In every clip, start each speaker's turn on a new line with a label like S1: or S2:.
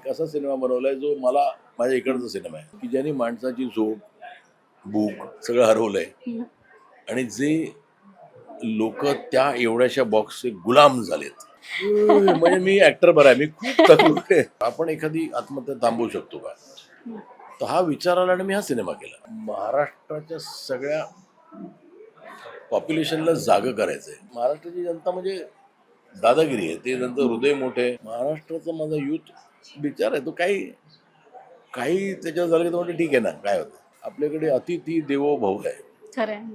S1: एक असा सिनेमा बनवलाय जो मला माझ्या इकडचा सिनेमा आहे. की ज्यांनी माणसाची झोप भूक सगळं हरवलंय. आणि जे लोक त्या एवढ्याशा बॉक्सचे गुलाम झालेत. म्हणजे मी ऍक्टर बरा आहे मी खूप थकलोय आपण एखादी आत्महत्या थांबवू शकतो का? तर हा विचार आला आणि मी हा सिनेमा केला. महाराष्ट्राच्या सगळ्या पॉप्युलेशनला जाग करायचंय. महाराष्ट्राची जनता म्हणजे दादागिरी आहे. ते त्यांचं हृदय मोठे आहे. महाराष्ट्राचा माझा युथ विचार आहे तो काही काही त्याच्यावर झालं की तो म्हणतो ठीक आहे ना काय होतं? आपल्याकडे अतिथी देवो भाऊ आहे.
S2: खरं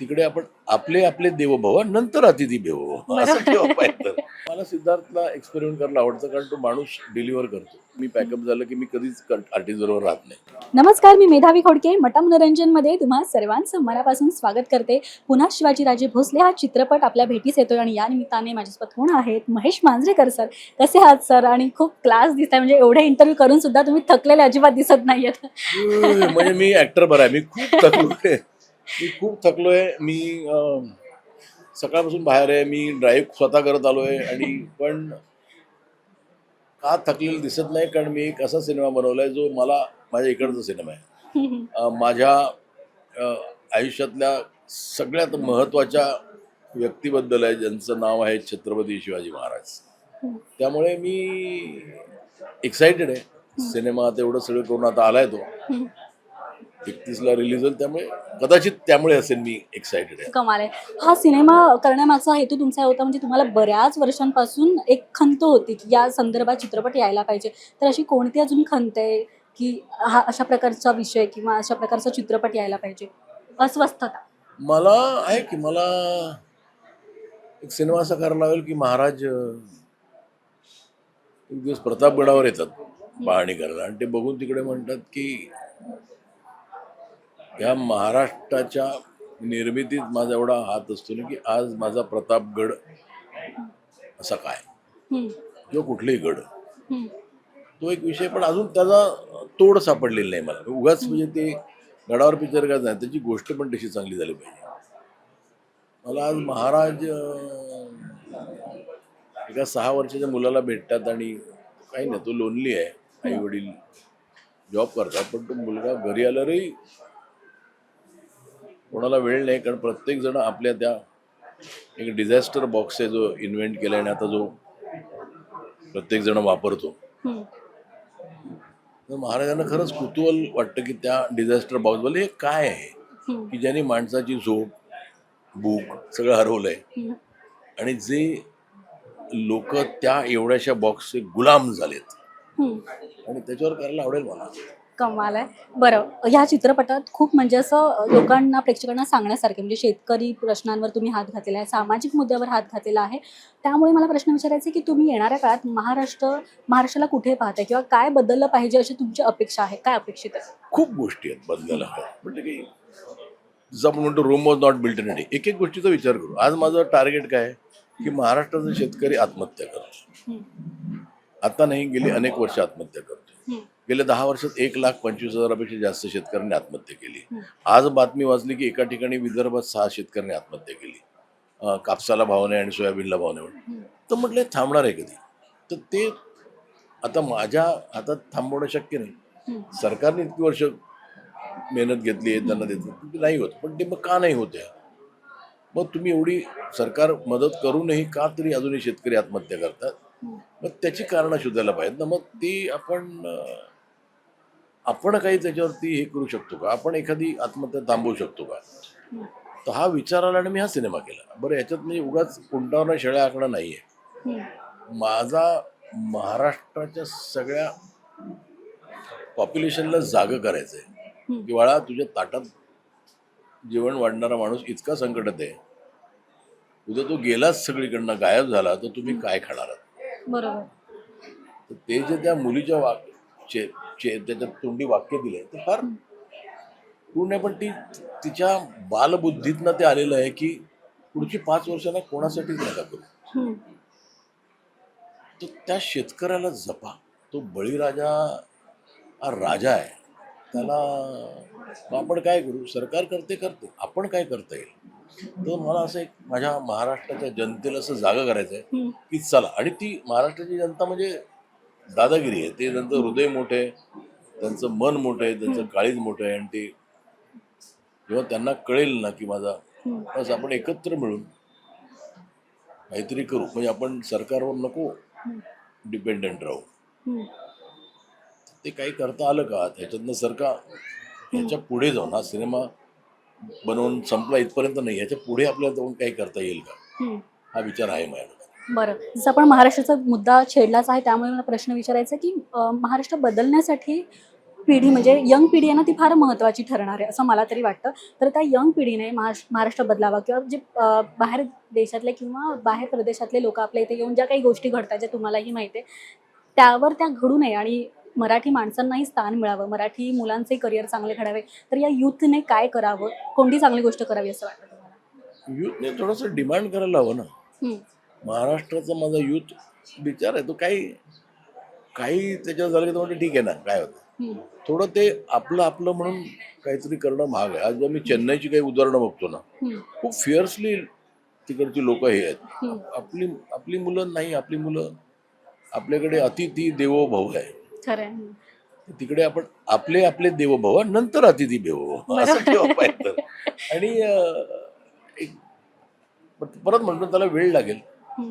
S1: तिकडे आपण आपले आपले देवभव नंतर अतिथी देवो असं ठेवा पाहिजे. मला सिद्धार्थला एक्सपेरिमेंट करायला आवडतं कारण तो माणूस डिलिव्हर करतो. मी पॅकअप झालं की मी कधीच आर्टिस्ट बरोबर राहत नाही.
S2: नमस्कार मी मेधावी खोडके. मटा मनोरंजनमध्ये तुम्हा सर्वांचं मनापासून स्वागत करते. पुन्हा शिवाजीराजे भोसले हा चित्रपट आपल्या भेटीस येतोय आणि या निमित्ताने माझ्यासोबत होणार आहेत? महेश मांजरेकर सर कसे आहात सर आणि खूप क्लास दिसत म्हणजे एवढे इंटरव्ह्यू करून सुद्धा तुम्ही थकलेले अजिबात दिसत नाहीयेत.
S1: म्हणजे मी ऍक्टर बरा आहे. मी खूप थकलोय. मी खूप थकलोय. मी सकाळपासून बाहेर आहे. मी ड्राईव्ह स्वतः करत आलोय. आणि पण का थकलेलं दिसत नाही? कारण मी एक असा सिनेमा बनवलाय जो मला माझ्या इकडचा सिनेमा आहे. माझ्या आयुष्यातल्या सगळ्यात महत्त्वाच्या व्यक्तीबद्दल आहे ज्यांचं नाव आहे छत्रपती शिवाजी महाराज. त्यामुळे मी एक्सायटेड आहे. सिनेमा तेवढं सगळं करून आता आलाय तो. एकतीसला रिलीज होईल त्यामुळे कदाचित त्यामुळे असेल मी एक्साइटेड आहे.
S2: कमाल आहे. हा सिनेमा करण्यामागचा हेतू तुमचा होता म्हणजे तुम्हाला बऱ्याच वर्षांपासून एक खंत होती की या संदर्भात चित्रपट यायला पाहिजे. तर अशी कोणती अजून खंत आहे की हा अशा प्रकारचा विषय किंवा अशा प्रकारचा चित्रपट यायला पाहिजे? अस्वस्थता.
S1: मला आहे की मला एक सिनेमा असा करायला लागेल की महाराज एक दिवस प्रतापगडावर येतात पाहणी करायला. आणि ते बघून तिकडे म्हणतात की या महाराष्ट्राच्या निर्मितीत माझा एवढा हात असतो ना की आज माझा प्रतापगड असा काय? किंवा कुठलेही गड. तो एक विषय पण अजून त्याचा तोड सापडलेला नाही मला. उगाच म्हणजे ते गडावर पिक्चर का नाही त्याची गोष्ट पण तशी चांगली झाली पाहिजे. मला आज महाराज एका सहा वर्षाच्या मुलाला भेटतात आणि काही नाही तो लोनली आहे. आई वडील जॉब करतात पण तो मुलगा घरी आल्यावरही कोणाला वेळ नाही कारण प्रत्येक जण आपल्या त्या एक डिझास्टर बॉक्स आहे जो इन्व्हेंट केला आणि आता जो प्रत्येक जण वापरतो. तर महाराजांना खरंच कुतूहल वाटतं की त्या डिझास्टर बॉक्स हे काय आहे. की ज्यांनी माणसाची झोप भूक सगळं हरवलंय. आणि जे लोक त्या एवढ्याशा बॉक्सचे गुलाम झालेत. आणि त्याच्यावर करायला आवडेल मला
S2: कमाल आहे. बरं ह्या चित्रपटात खूप म्हणजे असं लोकांना प्रेक्षकांना सांगण्यासारखे म्हणजे शेतकरी प्रश्नांवर तुम्ही हात घातलेला आहे सामाजिक मुद्द्यावर हात घातलेला आहे. त्यामुळे मला प्रश्न विचारायचा की तुम्ही येणाऱ्या काळात महाराष्ट्र महाराष्ट्राला कुठे पाहताय? किंवा काय बदललं पाहिजे अशी तुमची अपेक्षा आहे? काय अपेक्षित आहे?
S1: खूप गोष्टी आहेत बदलायला म्हणजे की जसं आपण म्हणतो Rome was not built in एक एक गोष्टीचा विचार करू. आज माझं टार्गेट काय की महाराष्ट्राचा शेतकरी आत्महत्या करतो. आता नाही गेली अनेक वर्ष आत्महत्या करतो. गेल्या दहा वर्षात एक लाख पंचवीस हजारापेक्षा जास्त शेतकऱ्यांनी आत्महत्या केली. आज बातमी वाचली की एका ठिकाणी विदर्भात सहा शेतकऱ्यांनी आत्महत्या केली. कापसाला भाव नाही आणि सोयाबीनला भाव नाही. तर म्हटलं थांबणार आहे कधी? तर ते आता माझ्या हातात थांबवणं शक्य नाही. सरकारने इतकी वर्ष मेहनत घेतली आहे त्यांना देत नाही. होत. पण ते मग का नाही होत आहे? मग तुम्ही एवढी सरकार मदत करूनही का तरी अजूनही शेतकरी आत्महत्या करतात. मग त्याची कारणं शोधायला पाहिजेत ना. मग ती आपण आपण काही त्याच्यावरती हे करू शकतो का आपण एखादी आत्महत्या थांबवू शकतो का. तर हा विचार आला आणि मी हा सिनेमा केला बरं याच्यात म्हणजे उगाच उंटावर शेळ्या आकडं नाही आहे. माझा महाराष्ट्राच्या सगळ्या पॉप्युलेशनला जाग करायचं आहे. की बाळा तुझ्या ताटात जेवण वाढणारा माणूस इतका संकटात आहे उद्या तो गेलाच सगळीकडनं गायब झाला तर तुम्ही काय खाणार
S2: बरोबर
S1: ते जे त्या मुलीच्या वाक चे त्याच्यात तोंडी वाक्य दिले ते फार पूर्ण आहे. पण ती तिच्या बालबुद्धीतनं ते आलेलं आहे की पुढची पाच वर्षांना कोणासाठीच नका करू. तर त्या शेतकऱ्याला जपा. तो बळीराजा हा राजा आहे. त्याला आपण काय करू? सरकार करते करते. आपण काय करता येईल? तर मला असं एक माझ्या महाराष्ट्राच्या जनतेला असं जागा करायचं आहे. की चला. आणि ती महाराष्ट्राची जनता म्हणजे दादागिरी आहे. ते त्यांचं हृदय मोठं आहे. त्यांचं मन मोठं आहे. त्यांचं काळीज मोठं आहे. आणि ते जेव्हा त्यांना कळेल ना की माझा बस आपण एकत्र मिळून काहीतरी करू. म्हणजे आपण सरकारवर नको डिपेंडंट राहू. ते काही करता आलं का? त्याच्यातनं सरकार ह्याच्या पुढे जाऊन हा सिनेमा बनवून संपला इथपर्यंत नाही. ह्याच्या पुढे आपल्याला जाऊन काही करता येईल का? हा विचार आहे माझ्याकडे.
S2: बरं. जसं आपण महाराष्ट्राचा मुद्दा छेडलाच आहे त्यामुळे मला प्रश्न विचारायचा की महाराष्ट्र बदलण्यासाठी पिढी म्हणजे यंग पिढी आहे ना ती फार महत्त्वाची ठरणार आहे असं मला तरी वाटतं. तर त्या यंग पिढीने महाराष्ट्र महाराष्ट्र बदलावा किंवा जे बाहेर देशातले किंवा बाहेर प्रदेशातले लोक आपल्या इथे येऊन ज्या काही गोष्टी घडतात ज्या तुम्हालाही माहिती आहे त्यावर त्या घडू नये आणि मराठी माणसांनाही स्थान मिळावं मराठी मुलांचे करिअर चांगले घडावे. तर या युथने काय करावं कोणती चांगली गोष्ट करावी असं वाटतं तुम्हाला?
S1: युथने थोडंसं डिमांड करायला हवं ना. महाराष्ट्राचा माझा युथ विचार आहे तो काही काही त्याच्यावर झालं की तो ठीक आहे ना काय होतं. थोडं ते आपलं आपलं म्हणून काहीतरी करणं महाग आहे आज जेव्हा मी चेन्नईची काही उदाहरणं बघतो ना. खूप फिअर्सली तिकडची लोक हे आहेत. आपली आपली मुलं नाही आपली मुलं आपल्याकडे अतिथी देवो भव आहे. तिकडे आपण आपले आपले देवभव नंतर अतिथी देवो असं ठेवा पाहिजे आणि परत म्हणतो त्याला वेळ लागेल.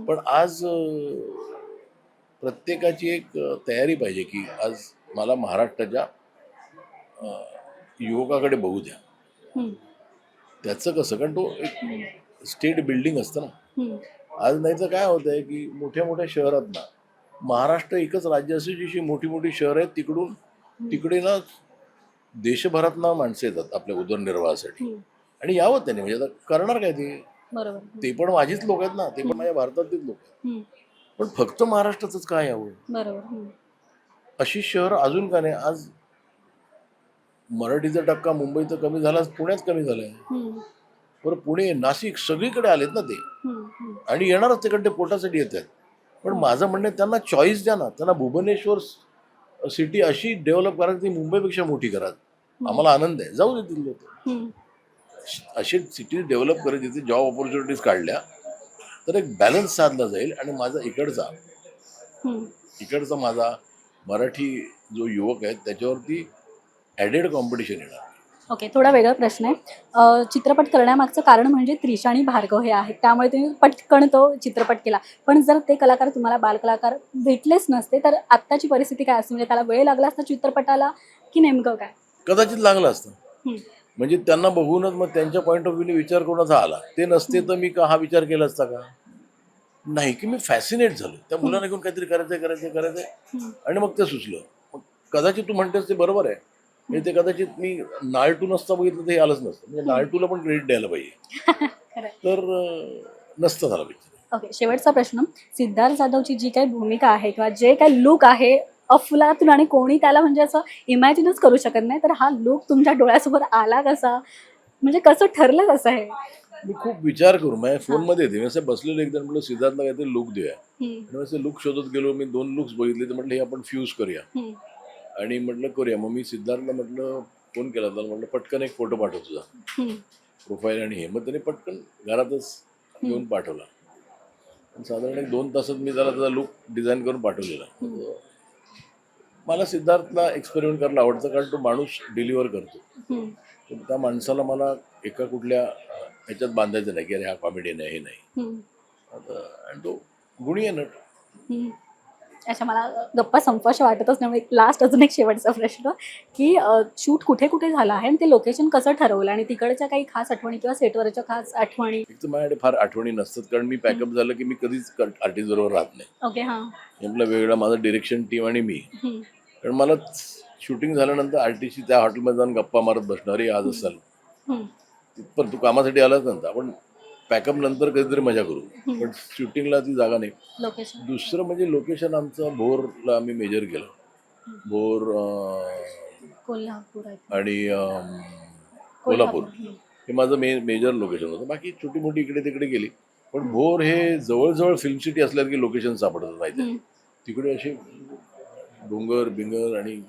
S1: पण आज प्रत्येकाची एक तयारी पाहिजे की आज मला महाराष्ट्राच्या युवकाकडे बघू द्या. त्याचं कसं कारण तो एक स्टेट बिल्डिंग असतं ना. आज नाही तर काय होत आहे की मोठ्या मोठ्या शहरात ना महाराष्ट्र एकच राज्य असे जशी मोठी मोठी शहर आहेत तिकडून तिकडे ना देशभरात ना माणसं येतात आपल्या उदरनिर्वाहासाठी. आणि यावं त्यांनी म्हणजे आता करणार काय ते?
S2: बरोबर.
S1: ते पण माझीच लोक आहेत ना ते पण माझ्या भारतातलीच लोक आहेत. पण फक्त महाराष्ट्रातच काय यावं?
S2: बरोबर.
S1: अशी शहर अजून का नाही? आज मराठीचा टक्का मुंबईत कमी झाला पुण्यात कमी झालाय. बरं पुणे नाशिक सगळीकडे आलेत ना ते. आणि येणारच तिकडे ते पोटासाठी येत आहेत. पण माझं म्हणणं त्यांना चॉईस द्या ना. त्यांना भुवनेश्वर सिटी अशी डेव्हलप करा की ती मुंबईपेक्षा मोठी करा. आम्हाला आनंद आहे. जाऊ देतील लोक. अशी सिटी डेव्हलप करत तिथे जॉब ऑपॉर्च्युनिटीज काढल्या तर एक बॅलन्स साधला जाईल आणि माझा इकडचा. इकडचा माझा मराठी जो युवक आहे त्याच्यावरती ॲडेड कॉम्पिटिशन येणार.
S2: ओके थोडा वेगळा प्रश्न आहे. चित्रपट करण्यामागचं कारण म्हणजे त्रिशा आणि भार्गव हे आहे त्यामुळे तुम्ही पटकन तो चित्रपट केला. पण जर ते कलाकार तुम्हाला बालकलाकार भेटलेच नसते तर आत्ताची परिस्थिती काय असते? म्हणजे त्याला वेळ लागला असता चित्रपटाला की नेमकं काय?
S1: कदाचित लागलं असतं. म्हणजे त्यांना बघूनच मग त्यांच्या पॉईंट ऑफ व्ह्यूने विचार करूनच आला? ते नसते तर मी का हा विचार केला असता का? नाही की मी फॅसिनेट झालो त्या मुलांना घेऊन काहीतरी करायचंय करायचंय करायचंय.
S2: हम्म.
S1: आणि मग ते सुचलं. मग कदाचित तू म्हणतेस ते बरोबर आहे. म्हणजे ते कदाचित मी नाळटू नसता बघितलं हे आलंच नसतं. म्हणजे नाळटूला पण क्रेडिट द्यायला पाहिजे. तर नसतं झालं पाहिजे
S2: ओके शेवटचा प्रश्न. सिद्धार्थ जाधवची जी काही भूमिका आहे किंवा जे काही लुक आहे अफलातून आणि कोणी त्याला म्हणजे असं इमॅजिनच करू शकत नाही. तर हा लुक तुमच्या डोळ्यासमोर आला कसा? म्हणजे कसं ठरलं कसं आहे
S1: मी खूप विचार करू. माझ्या फोनमध्ये येते. मी असं बसलेलो एकदा म्हटलं सिद्धार्थला काहीतरी लुक देऊया. आणि असं लुक शोधत गेलो. मी दोन लुक्स बघितले. तर म्हटलं हे आपण फ्यूज करूया. आणि म्हटलं करूया. मग मी सिद्धार्थला म्हटलं फोन केला त्याला म्हटलं पटकन एक फोटो पाठव तुझा. प्रोफाईल आणि हे. मग त्याने पटकन घरातच घेऊन पाठवला. साधारण एक दोन तासात मी त्याला त्याचा लुक डिझाईन करून पाठवलेला. मला सिद्धार्थला एक्सपेरिमेंट करायला आवडतं कारण तो माणूस डिलिव्हर करतो. त्या माणसाला मला एका कुठल्या ह्याच्यात बांधायचं नाही की अरे हा कॉमेडी नाही हे नाही. आणि तो गुणी आहे नट
S2: हम्म. अच्छा मला गप्पा संपवाशा वाटतच नाही लास्ट अजून एक शेवटचा प्रश्न की शूट कुठे कुठे झालं आहे आणि ते लोकेशन कसं ठरवलं? आणि तिकडच्या काही खास आठवणी किंवा सेटवरच्या खास आठवणी?
S1: माझ्याकडे फार आठवणी नसतात कारण मी पॅकअप झालं की मी कधीच आर्टिस्ट बरोबर राहत नाही.
S2: ओके हां.
S1: वेगळं माझं डिरेक्शन टीम आणि मी. कारण मला शूटिंग झाल्यानंतर आर्टिस्टची त्या हॉटेलमध्ये जाऊन गप्पा मारत बसणार आज असाल. पण तू कामासाठी आलाच नंतर आपण पॅकअप नंतर कधीतरी मजा करू. पण शूटिंगला ती जागा नाही. दुसरं म्हणजे लोकेशन आमचं भोरला आम्ही मेजर केलं. भोर. आणि कोल्हापूर. हे माझं मे मेजर लोकेशन होतं. बाकी छोटी मोठी इकडे तिकडे गेली. पण भोर हे जवळजवळ फिल्म सिटी असल्यासारखी लोकेशन आहे
S2: हम्म.
S1: तिकडे असे डोंगर बिंगर आणि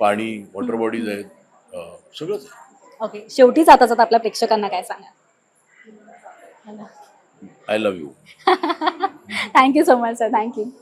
S1: पाणी वॉटर बॉडीज आहेत. सगळंच
S2: ओके शेवटी जाता जाता आपल्या प्रेक्षकांना काय सांगा
S1: I love you.
S2: Thank you so much, sir. Thank you.